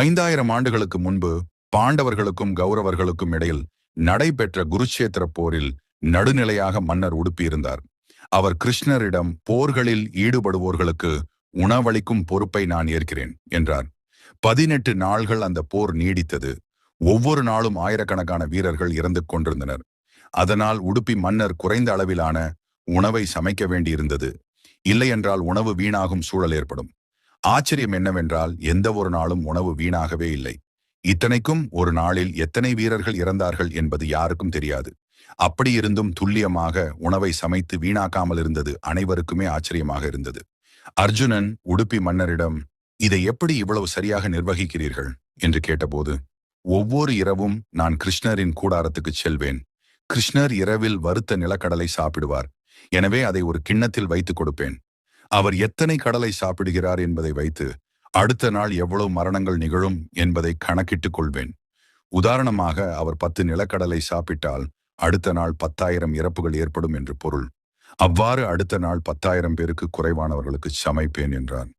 ஐந்தாயிரம் ஆண்டுகளுக்கு முன்பு பாண்டவர்களுக்கும் கௌரவர்களுக்கும் இடையில் நடைபெற்ற குருச்சேத்திர போரில் நடுநிலையாக மன்னர் உடுப்பியிருந்தார். அவர் கிருஷ்ணரிடம் போர்களில் ஈடுபடுவோர்களுக்கு உணவளிக்கும் பொறுப்பை நான் ஏற்கிறேன் என்றார். பதினெட்டு நாள்கள் அந்த போர் நீடித்தது. ஒவ்வொரு நாளும் ஆயிரக்கணக்கான வீரர்கள் இறந்து கொண்டிருந்தனர். அதனால் உடுப்பி மன்னர் குறைந்த அளவிலான உணவை சமைக்க வேண்டியிருந்தது. இல்லையென்றால் உணவு வீணாகும் சூழல் ஏற்படும். ஆச்சரியம் என்னவென்றால் எந்த ஒரு நாளும் உணவு வீணாகவே இல்லை. இத்தனைக்கும் ஒரு நாளில் எத்தனை வீரர்கள் இறந்தார்கள் என்பது யாருக்கும் தெரியாது. அப்படியிருந்தும் துல்லியமாக உணவை சமைத்து வீணாக்காமல் இருந்தது அனைவருக்குமே ஆச்சரியமாக இருந்தது. அர்ஜுனன் உடுப்பி மன்னரிடம் இதை எப்படி இவ்வளவு சரியாக நிர்வகிக்கிறீர்கள்? என்று கேட்டபோது ஒவ்வொரு இரவும் நான் கிருஷ்ணரின் கூடாரத்துக்கு செல்வேன். கிருஷ்ணர் இரவில் வறுத்த நிலக்கடலை சாப்பிடுவார். எனவே அதை ஒரு கிண்ணத்தில் வைத்துக் கொடுப்பேன். அவர் எத்தனை கடலை சாப்பிடுகிறார் என்பதை வைத்து அடுத்த நாள் எவ்வளவு மரணங்கள் நிகழும் என்பதை கணக்கிட்டுக் கொள்வேன். உதாரணமாக அவர் பத்து நிலக்கடலை சாப்பிட்டால் அடுத்த நாள் பத்தாயிரம் இறப்புகள் ஏற்படும் என்று பொருள். அவ்வாறு அடுத்த நாள் பத்தாயிரம் பேருக்கு குறைவானவர்களுக்கு சமைப்பேன் என்றான்.